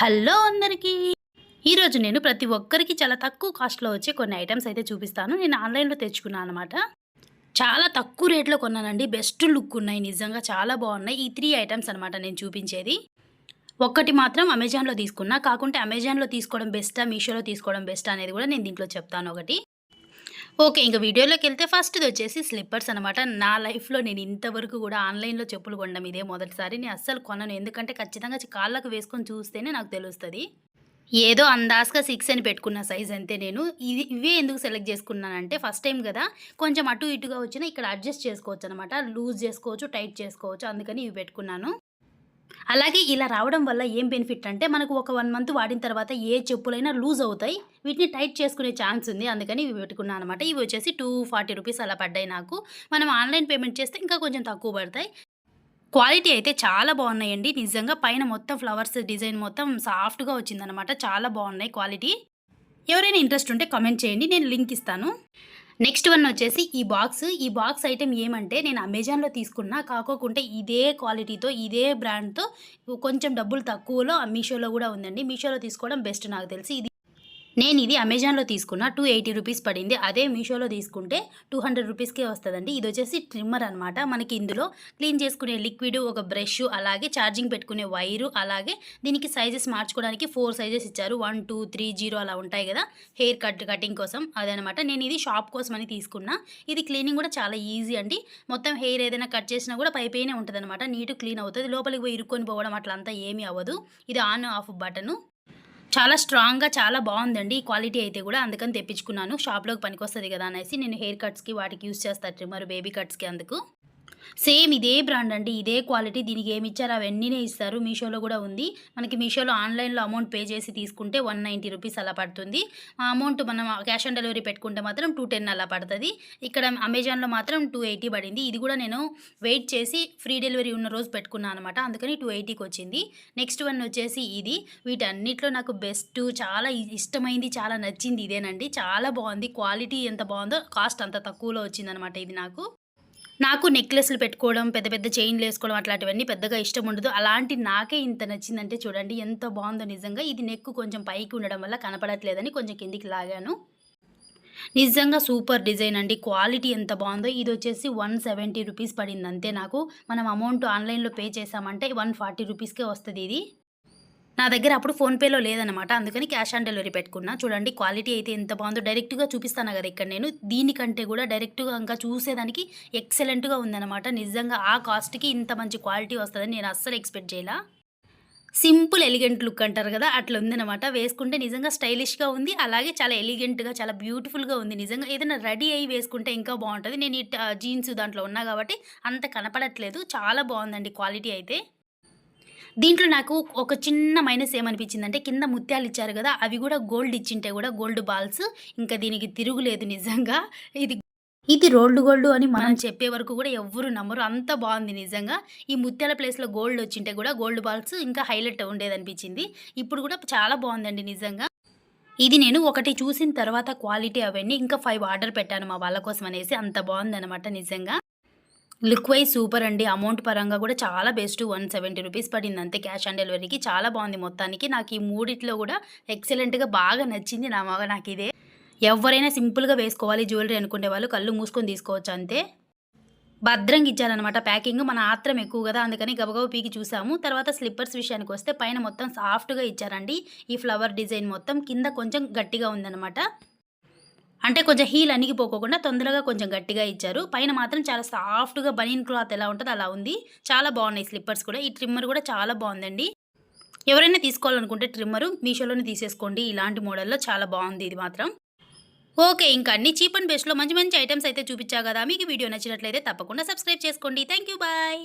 Hello అందరికీ. ఈరోజు నేను ప్రతి ఒక్కరికి చాలా తక్కువ కాస్ట్లో వచ్చే కొన్ని ఐటమ్స్ అయితే చూపిస్తాను. నేను ఆన్లైన్లో తెచ్చుకున్నాను అనమాట చాలా తక్కువ రేట్లో కొన్నానండి. బెస్ట్ లుక్ ఉన్నాయి. నిజంగా చాలా బాగున్నాయి. ఈ త్రీ ఐటమ్స్ అనమాట నేను చూపించేది. ఒక్కటి మాత్రం అమెజాన్లో తీసుకున్నా. కాకుంటే అమెజాన్లో తీసుకోవడం బెస్టా మీషోలో తీసుకోవడం బెస్టా అనేది కూడా నేను దీంట్లో చెప్తాను. ఒకటి ఓకే ఇంకా వీడియోలోకి వెళ్తే ఫస్ట్ది వచ్చేసి స్లిప్పర్స్ అనమాట. నా లైఫ్లో నేను ఇంతవరకు కూడా ఆన్లైన్లో చెప్పులు కొనడం ఇదే మొదటిసారి. నేను అస్సలు కొనను. ఎందుకంటే ఖచ్చితంగా కాళ్ళకు వేసుకొని చూస్తేనే నాకు తెలుస్తుంది. ఏదో అందాస్గా సిక్స్ అని పెట్టుకున్న సైజ్ అంతే నేను. ఇది ఇవే ఎందుకు సెలెక్ట్ చేసుకున్నానంటే ఫస్ట్ టైం కదా కొంచెం అటు ఇటుగా వచ్చినా ఇక్కడ అడ్జస్ట్ చేసుకోవచ్చు అనమాట లూజ్ చేసుకోవచ్చు టైట్ చేసుకోవచ్చు. అందుకని ఇవి పెట్టుకున్నాను. అలాగే ఇలా రావడం వల్ల ఏం బెనిఫిట్ అంటే మనకు ఒక వన్ మంత్ వాడిన తర్వాత ఏ చెప్పులైనా లూజ్ అవుతాయి. వీటిని టైట్ చేసుకునే ఛాన్స్ ఉంది. అందుకని ఇవి పెట్టుకున్నాను అనమాట. ఇవి వచ్చేసి టూ ఫార్టీ రూపీస్ అలా పడ్డాయి నాకు. మనం ఆన్లైన్ పేమెంట్ చేస్తే ఇంకా కొంచెం తక్కువ పడతాయి. క్వాలిటీ అయితే చాలా బాగున్నాయండి. నిజంగా పైన మొత్తం ఫ్లవర్స్ డిజైన్ మొత్తం సాఫ్ట్గా వచ్చిందనమాట. చాలా బాగున్నాయి క్వాలిటీ ఎవరైనా ఇంట్రెస్ట్ ఉంటే కామెంట్ చేయండి. నేను లింక్ ఇస్తాను. నెక్స్ట్ వన్ వచ్చేసి ఈ బాక్స్. ఈ బాక్స్ ఐటెం ఏమంటే నేను అమెజాన్లో తీసుకున్నా. కాకోకుంటే ఇదే క్వాలిటీతో ఇదే బ్రాండ్తో కొంచెం డబ్బులు తక్కువలో మీషోలో కూడా ఉందండి. మీషోలో తీసుకోవడం బెస్ట్ నాకు తెలిసి. ఇది నేను ఇది అమెజాన్లో తీసుకున్న టూ ఎయిటీ రూపీస్ పడింది. అదే మీషోలో తీసుకుంటే టూ హండ్రెడ్ రూపీస్కే వస్తుందండి. ఇది వచ్చేసి ట్రిమ్మర్ అనమాట మనకి ఇందులో క్లీన్ చేసుకునే లిక్విడ్ ఒక బ్రష్ అలాగే ఛార్జింగ్ పెట్టుకునే వైరు అలాగే దీనికి సైజెస్ మార్చుకోవడానికి ఫోర్ సైజెస్ ఇచ్చారు. వన్ టూ త్రీ జీరో అలా ఉంటాయి కదా. హెయిర్ కట్ కటింగ్ కోసం అదనమాట. నేను ఇది షాప్ కోసం అని తీసుకున్నా. ఇది క్లీనింగ్ కూడా చాలా ఈజీ అండి. మొత్తం హెయిర్ ఏదైనా కట్ చేసినా కూడా పైపైనే ఉంటుంది అనమాట నీట్ క్లీన్ అవుతుంది. లోపలికి పోయి ఇరుక్కొని పోవడం అట్లా అంతా ఏమీ అవ్వదు. ఇది ఆన్ ఆఫ్ బటను. చాలా స్ట్రాంగ్గా చాలా బాగుందండి ఈ క్వాలిటీ అయితే కూడా. అందుకని తెప్పించుకున్నాను. షాప్లోకి పనికొస్తుంది కదా అనేసి నేను హెయిర్ కట్స్కి వాటికి యూస్ చేస్తాను ట్రిమ్మర్ బేబీ కట్స్కి అందుకు. సేమ్ ఇదే బ్రాండ్ అండి ఇదే క్వాలిటీ దీనికి ఏమి ఇచ్చారు అవన్నీనే ఇస్తారు. మీషోలో కూడా ఉంది. మనకి మీషోలో ఆన్లైన్లో అమౌంట్ పే చేసి తీసుకుంటే వన్ నైంటీ రూపీస్ అలా పడుతుంది. ఆ అమౌంట్ మనం క్యాష్ ఆన్ డెలివరీ పెట్టుకుంటే మాత్రం టూ టెన్ అలా పడుతుంది. ఇక్కడ అమెజాన్లో మాత్రం టూ ఎయిటీ పడింది. ఇది కూడా నేను వెయిట్ చేసి ఫ్రీ డెలివరీ ఉన్న రోజు పెట్టుకున్నాను అనమాట అందుకని టూ ఎయిటీకి వచ్చింది. నెక్స్ట్ వన్ వచ్చేసి ఇది. వీటన్నిటిలో నాకు బెస్ట్ చాలా ఇష్టమైంది చాలా నచ్చింది ఇదేనండి. చాలా బాగుంది. క్వాలిటీ ఎంత బాగుందో కాస్ట్ అంత తక్కువలో వచ్చిందనమాట ఇది నాకు. నాకు నెక్లెస్లు పెట్టుకోవడం పెద్ద పెద్ద చైన్లు వేసుకోవడం అట్లాంటివన్నీ పెద్దగా ఇష్టం ఉండదు. అలాంటి నాకే ఇంత నచ్చిందంటే చూడండి ఎంత బాగుందో నిజంగా. ఇది నెక్ కొంచెం పైకి ఉండడం వల్ల కనపడట్లేదని కొంచెం కిందికి లాగాను. నిజంగా సూపర్ డిజైన్ అండి. క్వాలిటీ ఎంత బాగుందో. ఇది వచ్చేసి వన్ సెవెంటీ రూపీస్ పడింది అంతే నాకు. మనం అమౌంట్ ఆన్లైన్లో పే చేసామంటే వన్ ఫార్టీ రూపీస్కే వస్తుంది ఇది. నా దగ్గర అప్పుడు ఫోన్పేలో లేదనమాట అందుకని క్యాష్ ఆన్ డెలివరీ పెట్టుకున్నా. చూడండి క్వాలిటీ అయితే ఎంత బాగుందో. డైరెక్ట్గా చూపిస్తాను కదా ఇక్కడ నేను. దీనికంటే కూడా డైరెక్ట్గా ఇంకా చూసేదానికి ఎక్సలెంట్గా ఉందన్నమాట. నిజంగా ఆ కాస్ట్కి ఇంత మంచి క్వాలిటీ వస్తుందని నేను అస్సలు ఎక్స్పెక్ట్ చేయలా. సింపుల్ ఎలిగెంట్ లుక్ అంటారు కదా అట్లా ఉందన్నమాట. వేసుకుంటే నిజంగా స్టైలిష్గా ఉంది. అలాగే చాలా ఎలిగెంట్గా చాలా బ్యూటిఫుల్గా ఉంది. నిజంగా ఏదైనా రెడీ అయ్యి వేసుకుంటే ఇంకా బాగుంటుంది. నేను ఈ జీన్స్ దాంట్లో ఉన్నా కాబట్టి అంత కనపడట్లేదు. చాలా బాగుందండి క్వాలిటీ అయితే. దీంట్లో నాకు ఒక చిన్న మైనస్ ఏమనిపించిందంటే కింద ముత్యాలు ఇచ్చారు కదా అవి కూడా గోల్డ్ ఇచ్చింటే కూడా గోల్డ్ బాల్స్ ఇంకా దీనికి తిరుగులేదు నిజంగా. ఇది ఇది రోల్డ్ గోల్డ్ అని మనం చెప్పే వరకు కూడా ఎవ్వరు నమ్మరు. అంత బాగుంది నిజంగా. ఈ ముత్యాల ప్లేస్లో గోల్డ్ వచ్చింటే కూడా గోల్డ్ బాల్స్ ఇంకా హైలైట్ ఉండేదనిపించింది. ఇప్పుడు కూడా చాలా బాగుందండి నిజంగా. ఇది నేను ఒకటి చూసిన తర్వాత క్వాలిటీ అవన్నీ ఇంకా ఫైవ్ ఆర్డర్ పెట్టాను మా వాళ్ళ కోసం అనేసి అంత బాగుందనమాట నిజంగా. లుక్ వైజ్ సూపర్ అండి. అమౌంట్ పరంగా కూడా చాలా బెస్ట్. వన్ సెవెంటీ రూపీస్ పడింది అంతే క్యాష్ ఆన్ డెలివరీకి. చాలా బాగుంది మొత్తానికి. నాకు ఈ మూడిట్లో కూడా ఎక్సలెంట్గా బాగా నచ్చింది నా మగ నాకు ఇదే ఎవరైనా సింపుల్గా వేసుకోవాలి జ్యువెలరీ అనుకునే వాళ్ళు కళ్ళు మూసుకొని తీసుకోవచ్చు అంతే. భద్రంగా ఇచ్చారనమాట ప్యాకింగ్. మన ఆత్రం ఎక్కువ కదా అందుకని గబగబ పీకి చూసాము. తర్వాత స్లిప్పర్స్ విషయానికి వస్తే పైన మొత్తం సాఫ్ట్గా ఇచ్చారండి. ఈ ఫ్లవర్ డిజైన్ మొత్తం కింద కొంచెం గట్టిగా ఉందన్నమాట. అంటే కొంచెం హీల్ అణిగిపోకోకుండా తొందరగా కొంచెం గట్టిగా ఇచ్చారు. పైన మాత్రం చాలా సాఫ్ట్గా బనీన్ క్లాత్ ఎలా ఉంటుందో అలా ఉంది. చాలా బాగున్నాయి స్లిప్పర్స్ కూడా. ఈ ట్రిమ్మర్ కూడా చాలా బాగుందండి. ఎవరైనా తీసుకోవాలనుకుంటే ట్రిమ్మరు మీషోలోనే తీసేసుకోండి. ఇలాంటి మోడల్లో చాలా బాగుంది ఇది మాత్రం. ఓకే ఇంకా అన్ని చీప్ అండ్ బెస్ట్లో మంచి మంచి ఐటమ్స్ అయితే చూపించా కదా. మీకు వీడియో నచ్చినట్లయితే తప్పకుండా సబ్స్క్రైబ్ చేసుకోండి. Thank you bye.